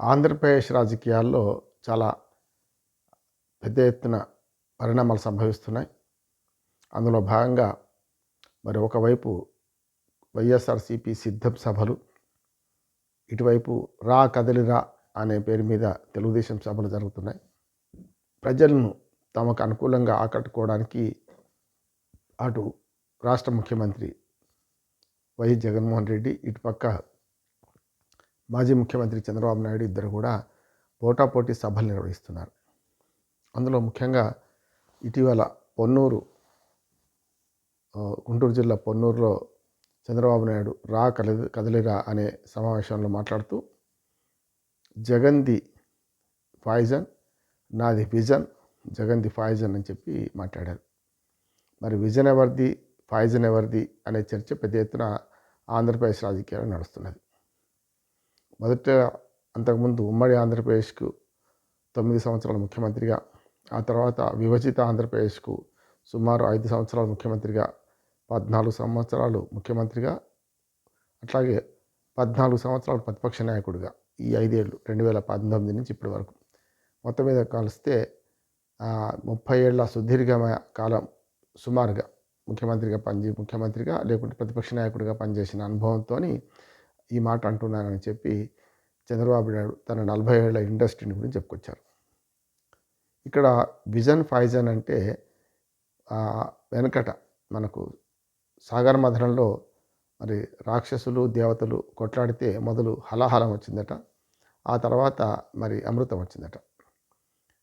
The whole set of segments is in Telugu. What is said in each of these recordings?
ఆంధ్రప్రదేశ్ రాజకీయాల్లో చాలా పెద్ద ఎత్తున పరిణామాలు సంభవిస్తున్నాయి. అందులో భాగంగా మరి ఒకవైపు వైఎస్ఆర్సిపి సిద్ధం సభలు ఇటువైపు రా కదలిరా అనే పేరు మీద తెలుగుదేశం సభలు జరుగుతున్నాయి. ప్రజలను తమకు అనుకూలంగా ఆకట్టుకోవడానికి అటు రాష్ట్ర ముఖ్యమంత్రి వైఎస్ జగన్మోహన్ రెడ్డి ఇటుపక్క మాజీ ముఖ్యమంత్రి చంద్రబాబు నాయుడు ఇద్దరు కూడా పోటాపోటీ సభలు నిర్వహిస్తున్నారు. అందులో ముఖ్యంగా ఇటీవల పొన్నూరు గుంటూరు జిల్లా పొన్నూరులో చంద్రబాబు నాయుడు రా కదలి కదలిరా అనే సమావేశంలో మాట్లాడుతూ జగన్ది పాయిజన్ నాది విజన్ జగన్ది పాయిజన్ అని చెప్పి మాట్లాడారు. మరి విజన్ ఎవరిది పాయిజన్ ఎవరిది అనే చర్చ పెద్ద ఎత్తున ఆంధ్రప్రదేశ్ రాజకీయాలు నడుస్తున్నది. మొదట అంతకుముందు ఉమ్మడి ఆంధ్రప్రదేశ్కు తొమ్మిది సంవత్సరాల ముఖ్యమంత్రిగా ఆ తర్వాత విభజిత ఆంధ్రప్రదేశ్కు సుమారు ఐదు సంవత్సరాల ముఖ్యమంత్రిగా పద్నాలుగు సంవత్సరాలు ముఖ్యమంత్రిగా అట్లాగే పద్నాలుగు సంవత్సరాలు ప్రతిపక్ష నాయకుడిగా ఈ ఐదేళ్ళు రెండు వేల పంతొమ్మిది నుంచి ఇప్పటి వరకు. మొత్తం మీద కలిస్తే ముప్పై ఏళ్ళ సుదీర్ఘమైన కాలం సుమారుగా ముఖ్యమంత్రిగా పనిచే ముఖ్యమంత్రిగా లేకుంటే ప్రతిపక్ష నాయకుడిగా పనిచేసిన అనుభవంతో ఈ మాట అంటున్నానని చెప్పి చంద్రబాబు నాయుడు తన నలభై ఏళ్ళ ఇండస్ట్రీని గురించి చెప్పుకొచ్చారు. ఇక్కడ విజన్ ఫైజన్ అంటే వెనకట మనకు సాగర మధనంలో మరి రాక్షసులు దేవతలు కొట్లాడితే మొదలు హలాహలం వచ్చిందట ఆ తర్వాత మరి అమృతం వచ్చిందట.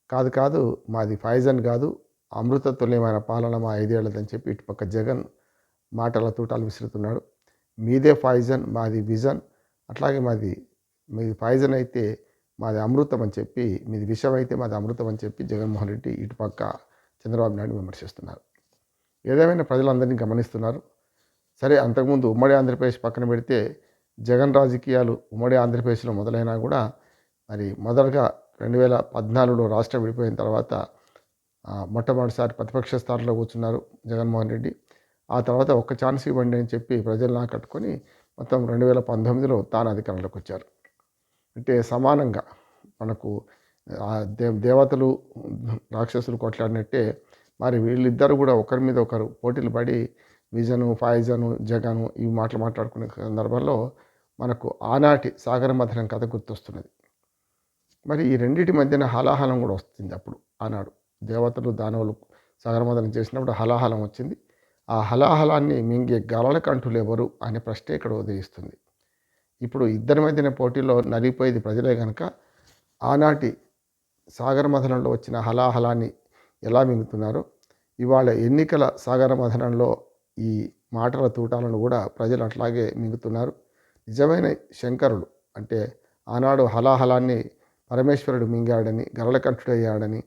కాదు కాదు మాది ఫైజన్ కాదు అమృత తుల్యమైన పాలన మా ఐదేళ్ళదని చెప్పి ఇటుపక్క జగన్ మాటల తూటాలు విసురుతున్నాడు. మీదే పాయిజన్ మాది విజన్. అట్లాగే మాది మీది పాయిజన్ అయితే మాది అమృతం అని చెప్పి మీది విషయం అయితే మాది అమృతం అని చెప్పి జగన్మోహన్ రెడ్డి ఇటుపక్క చంద్రబాబు నాయుడు విమర్శిస్తున్నారు. ఏదేమైనా ప్రజలందరినీ గమనిస్తున్నారు? సరే అంతకుముందు ఉమ్మడి ఆంధ్రప్రదేశ్ పక్కన పెడితే జగన్ రాజకీయాలు ఉమ్మడి ఆంధ్రప్రదేశ్లో మొదలైనా కూడా మరి మొదటగా రెండు వేల పద్నాలుగులో రాష్ట్రం విడిపోయిన తర్వాత మొట్టమొదటిసారి ప్రతిపక్ష స్థానంలో కూర్చున్నారు జగన్మోహన్ రెడ్డి. ఆ తర్వాత ఒక్క ఛాన్స్ ఇవ్వండి అని చెప్పి ప్రజలను ఆకట్టుకొని మొత్తం రెండు వేల పంతొమ్మిదిలో తాను అధికారంలోకి వచ్చారు. అంటే సమానంగా మనకు దే దేవతలు రాక్షసులు కొట్లాడినట్టే మరి వీళ్ళిద్దరు కూడా ఒకరి మీద ఒకరు పోటీలు పడి విజను ఫాయిజను జగను ఇవి మాటలు మాట్లాడుకునే సందర్భంలో మనకు ఆనాటి సాగర మథనం కథ గుర్తొస్తున్నది. మరి ఈ రెండింటి మధ్యన హలాహలం కూడా వస్తుంది అప్పుడు ఆనాడు దేవతలు దానవులు సాగర మధనం చేసినప్పుడు హలాహలం వచ్చింది. ఆ హలాహలాన్ని మింగే గలల కంఠులు అనే ప్రశ్న ఇక్కడ ఉదయిస్తుంది. ఇప్పుడు ఇద్దరి మధ్యన పోటీలో నలిగిపోయేది ప్రజలే కనుక ఆనాటి సాగర మథనంలో వచ్చిన హలాహలాన్ని ఎలా మింగుతున్నారో? ఇవాళ ఎన్నికల సాగర మథనంలో ఈ మాటల తూటాలను కూడా ప్రజలు అట్లాగే మింగుతున్నారు. నిజమైన శంకరుడు అంటే ఆనాడు హలాహలాన్ని పరమేశ్వరుడు మింగాడని గరళకంఠుడయ్యాడని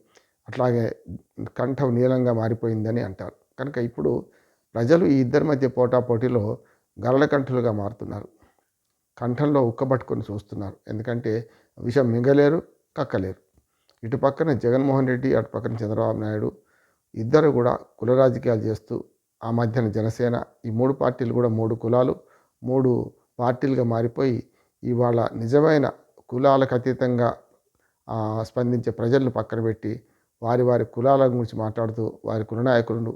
అట్లాగే కంఠం నీలంగా మారిపోయిందని అంటారు. కనుక ఇప్పుడు ప్రజలు ఈ ఇద్దరి మధ్య పోటాపోటీలో గరళకంఠులుగా మారుతున్నారు. కంఠంలో ఉక్కబట్టుకొని చూస్తున్నారు. ఎందుకంటే విషం మింగలేరు కక్కలేరు. ఇటు పక్కన జగన్మోహన్ రెడ్డి అటు పక్కన చంద్రబాబు నాయుడు ఇద్దరు కూడా కుల రాజకీయాలు చేస్తూ ఆ మధ్యన జనసేన ఈ మూడు పార్టీలు కూడా మూడు కులాలు మూడు పార్టీలుగా మారిపోయి ఇవాళ నిజమైన కులాలకు అతీతంగా స్పందించే ప్రజలను పక్కన పెట్టి వారి వారి కులాల గురించి మాట్లాడుతూ వారి కుల నాయకులను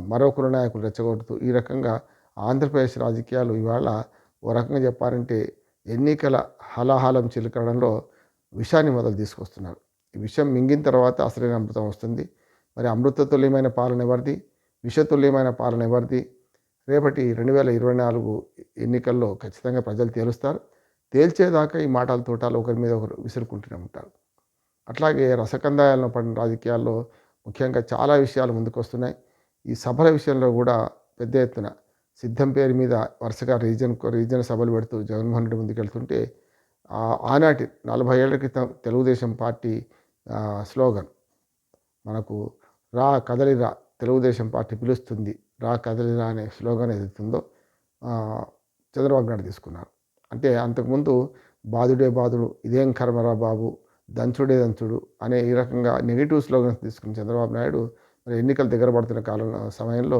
మరొకరు నాయకులు రెచ్చగొడుతూ ఈ రకంగా ఆంధ్రప్రదేశ్ రాజకీయాలు ఇవాళ ఓ రకంగా చెప్పాలంటే ఎన్నికల హలాహలం చిలకడంలో విషాన్ని మొదలు తీసుకొస్తున్నారు. ఈ విషయం మింగిన తర్వాత అసలైన అమృతం వస్తుంది. మరి అమృతతుల్యమైన పాలన ఎవరిది? విషతుల్యమైన పాలన ఎవరిది? రేపటి రెండు వేల ఇరవై నాలుగు ఎన్నికల్లో ఖచ్చితంగా ప్రజలు తేలుస్తారు. తేల్చేదాకా ఈ మాటల తోటాలు ఒకరి మీద ఒకరు విసురుకుంటూనే ఉంటారు. అట్లాగే రసకందాయాలను పడిన రాజకీయాల్లో ముఖ్యంగా చాలా విషయాలు ముందుకు వస్తున్నాయి ఈ సభల విషయంలో కూడా పెద్ద ఎత్తున సిద్ధం పేరు మీద వరుసగా రీజన్ రీజన్ సభలు పెడుతూ జగన్మోహన్ రెడ్డి ముందుకెళ్తుంటే ఆనాటి నలభై ఏళ్ళ క్రితం తెలుగుదేశం పార్టీ స్లోగన్. మనకు రా కదలిరా తెలుగుదేశం పార్టీ పిలుస్తుంది. రా కదలిరా అనే స్లోగన్ ఏదైతుందో చంద్రబాబు నాయుడు తీసుకున్నారు. అంటే అంతకుముందు బాధుడే బాధుడు ఇదేం కర్మరా బాబు దంచుడే దంచుడు అనే ఈ రకంగా నెగిటివ్ స్లోగన్స్ తీసుకున్న చంద్రబాబు నాయుడు మరి ఎన్నికలు దగ్గర పడుతున్న కాలం సమయంలో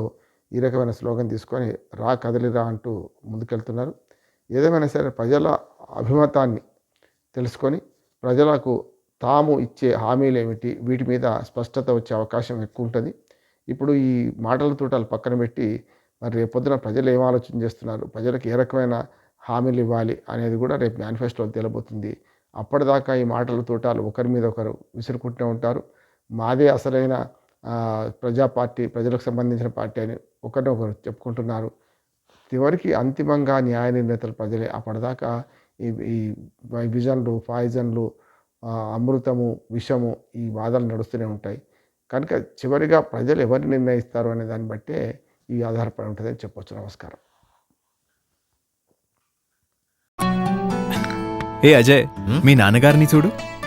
ఈ రకమైన స్లోగన్ తీసుకొని రా కదలిరా అంటూ ముందుకెళ్తున్నారు. ఏదేమైనా సరే ప్రజల అభిమతాన్ని తెలుసుకొని ప్రజలకు తాము ఇచ్చే హామీలు ఏమిటి వీటి మీద స్పష్టత వచ్చే అవకాశం ఎక్కువ ఉంటుంది. ఇప్పుడు ఈ మాటల తూటాలు పక్కన పెట్టి మరి రేపొద్దున ప్రజలు ఏం ఆలోచన చేస్తున్నారు ప్రజలకు ఏ రకమైన హామీలు ఇవ్వాలి అనేది కూడా రేపు మేనిఫెస్టోలో తేలబోతుంది. అప్పటిదాకా ఈ మాటల తూటాలు ఒకరి మీద ఒకరు విసురుకుంటూ ఉంటారు. మాదే అసలైన ప్రజా పార్టీ ప్రజలకు సంబంధించిన పార్టీ అని ఒకరినొకరు చెప్పుకుంటున్నారు. చివరికి అంతిమంగా న్యాయ నిర్ణేతలు ప్రజలే. అప్పటిదాకా ఈ ఈ విజన్లు పాయిజన్లు అమృతము విషము ఈ వాదనలు నడుస్తూనే ఉంటాయి. కనుక చివరిగా ప్రజలు ఎవరిని నిర్ణయిస్తారు అనే దాన్ని బట్టే ఈ ఆధారపడి ఉంటుందని చెప్పొచ్చు. నమస్కారం. ఏ అజయ్ మీ నాన్నగారిని చూడు.